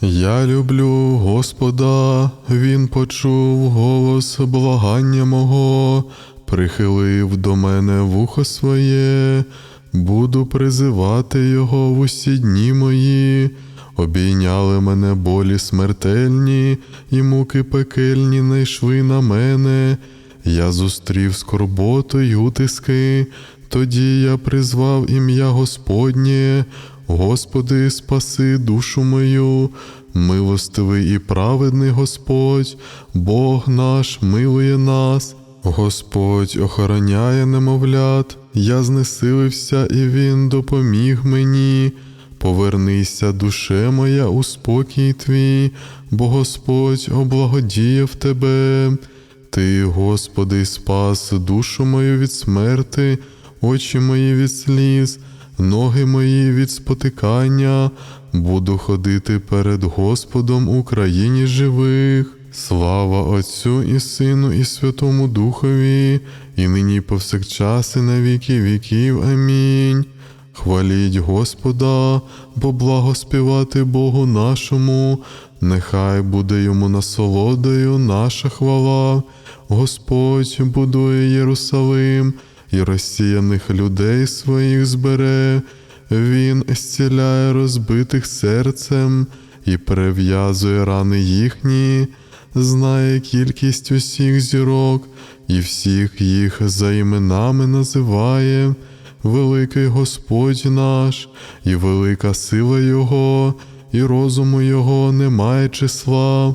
Я люблю Господа, Він почув голос благання мого, прихилив до мене вухо своє, буду призивати Його в усі дні мої. Обійняли мене болі смертельні, і муки пекельні найшли на мене. Я зустрів скорботу й утиски, тоді я призвав ім'я Господнє, Господи, спаси душу мою, милостивий і праведний Господь, Бог наш милує нас, Господь охороняє немовлят, я знесилився, і Він допоміг мені. Повернися, душе моя, у спокій твій, бо Господь облагодіяв тебе. Ти, Господи, спас душу мою від смерти, очі мої від сліз, ноги мої від спотикання, буду ходити перед Господом у країні живих. Слава Отцю і Сину, і Святому Духові, і нині повсякчас, і на віки віків. Амінь. Хваліть Господа, бо благо співати Богу нашому, нехай буде йому насолодою наша хвала. Господь будує Єрусалим і розсіяних людей своїх збере. Він зціляє розбитих серцем і перев'язує рани їхні, знає кількість усіх зірок і всіх їх за іменами називає. Великий Господь наш, і велика сила Його, і розуму Його немає числа.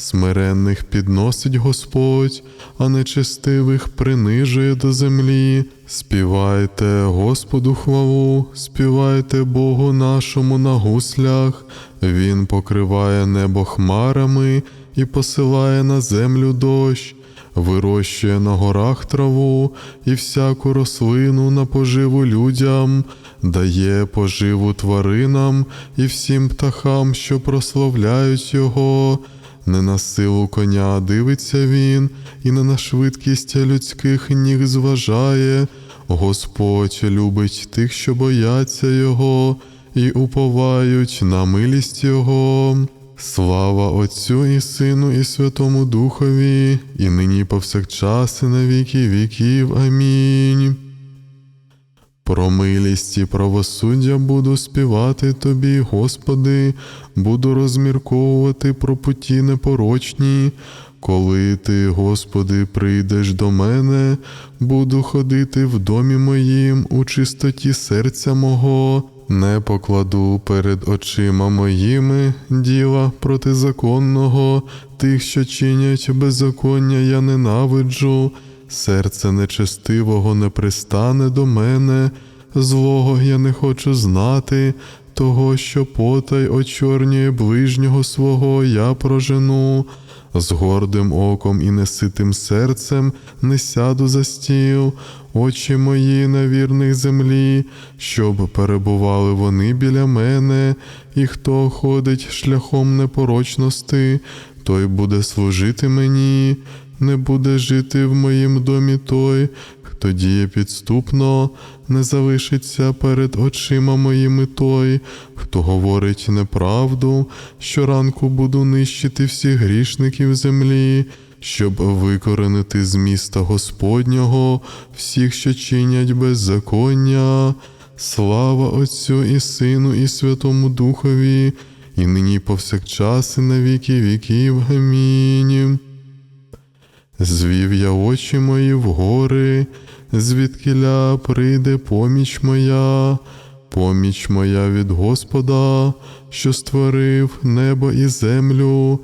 Смиренних підносить Господь, а нечестивих принижує до землі. Співайте Господу хвалу, співайте Богу нашому на гуслях. Він покриває небо хмарами і посилає на землю дощ вирощує на горах траву і всяку рослину на поживу людям, дає поживу тваринам і всім птахам, що прославляють його. Не на силу коня дивиться він, і не на швидкість людських ніг зважає. Господь любить тих, що бояться Його, і уповають на милість Його. Слава Отцю і Сину, і Святому Духові, і нині повсякчас, і на віки віків. Амінь. Про милість і правосуддя буду співати Тобі, Господи, буду розмірковувати про путі непорочні. Коли ти, Господи, прийдеш до мене, буду ходити в домі моїм у чистоті серця мого, не покладу перед очима моїми діла протизаконного, тих, що чинять беззаконня, я ненавиджу. Серце нечестивого не пристане до мене, злого я не хочу знати, того, що потай очорнює ближнього свого, я прожену. З гордим оком і неситим серцем не сяду за стіл, очі мої на вірних землі, щоб перебували вони біля мене, і хто ходить шляхом непорочності, той буде служити мені, не буде жити в моїм домі той, хто діє підступно, не залишиться перед очима моїми той, хто говорить неправду, щоранку буду нищити всіх грішників землі, щоб викоренити з міста Господнього всіх, що чинять беззаконня. Слава Отцю і Сину, і Святому Духові, і нині повсякчас, і на віки віків. Амінь. Звів я очі мої в гори, звідкиля прийде поміч моя, поміч моя від Господа, що створив небо і землю.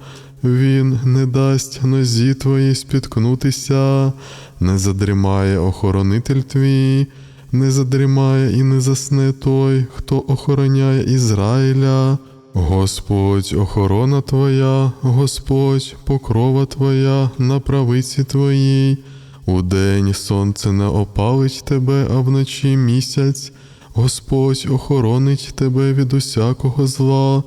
Він не дасть нозі твоїй спіткнутися, не задрімає охоронитель твій, не задрімає і не засне той, хто охороняє Ізраїля. Господь, охорона Твоя, Господь, покрова Твоя на правиці Твоїй. Удень сонце не опалить тебе, а вночі місяць. Господь охоронить тебе від усякого зла,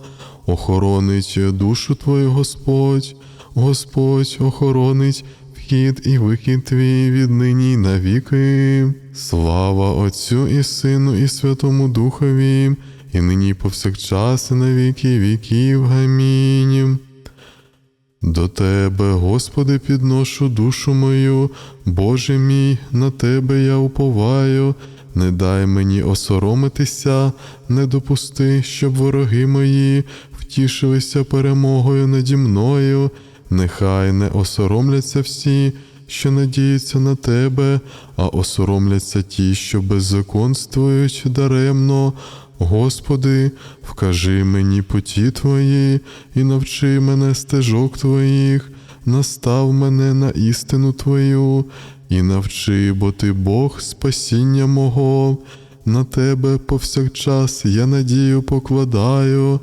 охоронить душу твою, Господь, Господь охоронить вхід і вихід твій віднині навіки. Слава Отцю і Сину, і Святому Духові, і нині повсякчас, і на віки віків. Амінь. До Тебе, Господи, підношу душу мою, Боже мій, на Тебе я уповаю, не дай мені осоромитися, не допусти, щоб вороги мої втішилися перемогою наді мною, нехай не осоромляться всі, що надіються на Тебе, а осоромляться ті, що беззаконствують даремно. Господи, вкажи мені путі Твої і навчи мене стежок Твоїх, настав мене на істину Твою, і навчи, бо Ти Бог спасіння мого, на Тебе повсякчас я надію покладаю.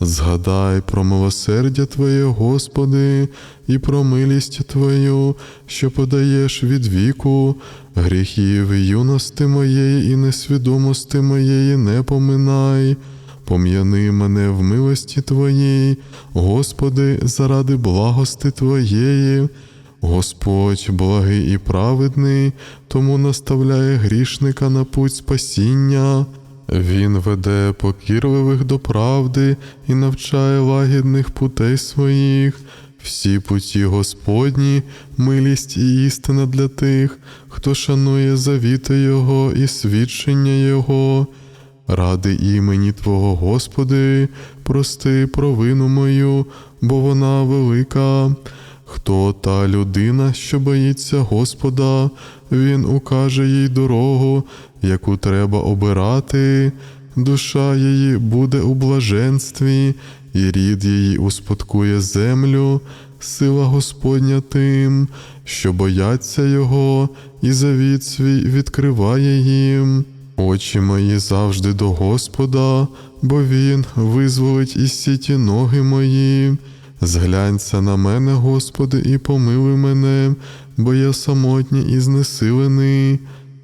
Згадай про милосердя Твоє, Господи, і про милість Твою, що подаєш від віку, гріхів юності моєї і несвідомості моєї не поминай. Пом'яни мене в милості Твоїй, Господи, заради благости Твоєї. Господь благий і праведний, тому наставляє грішника на путь спасіння. Він веде покірливих до правди і навчає лагідних путей своїх. Всі путі Господні, милість і істина для тих, хто шанує завіти Його і свідчення Його. Ради імені Твого Господи, прости провину мою, бо вона велика. Хто та людина, що боїться Господа, Він укаже їй дорогу, яку треба обирати, душа її буде у блаженстві, і рід її успадкує землю, сила Господня тим, що бояться Його, і завіт свій відкриває їм. Очі мої завжди до Господа, бо Він визволить із сіті ноги мої. Зглянься на мене, Господи, і помилуй мене, бо я самотній і знесилений.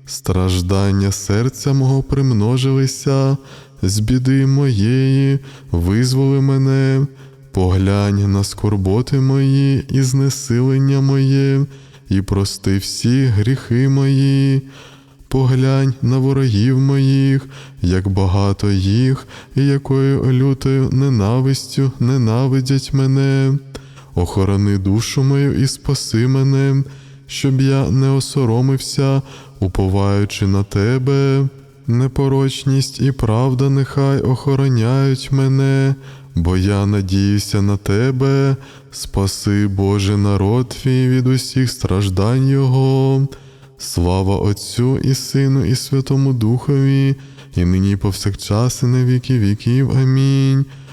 Страждання серця мого примножилися, з біди моєї, визволи мене, поглянь на скорботи мої і знесилення моє, і прости всі гріхи мої. Поглянь на ворогів моїх, як багато їх, і якою лютою ненавистю ненавидять мене. Охорони душу мою і спаси мене, щоб я не осоромився, уповаючи на тебе. Непорочність і правда нехай охороняють мене, бо я надіюся на тебе, спаси Боже народ твій від усіх страждань Його. Слава Отцю і Сину, і Святому Духові, і нині повсякчас, і на віки віків. Амінь.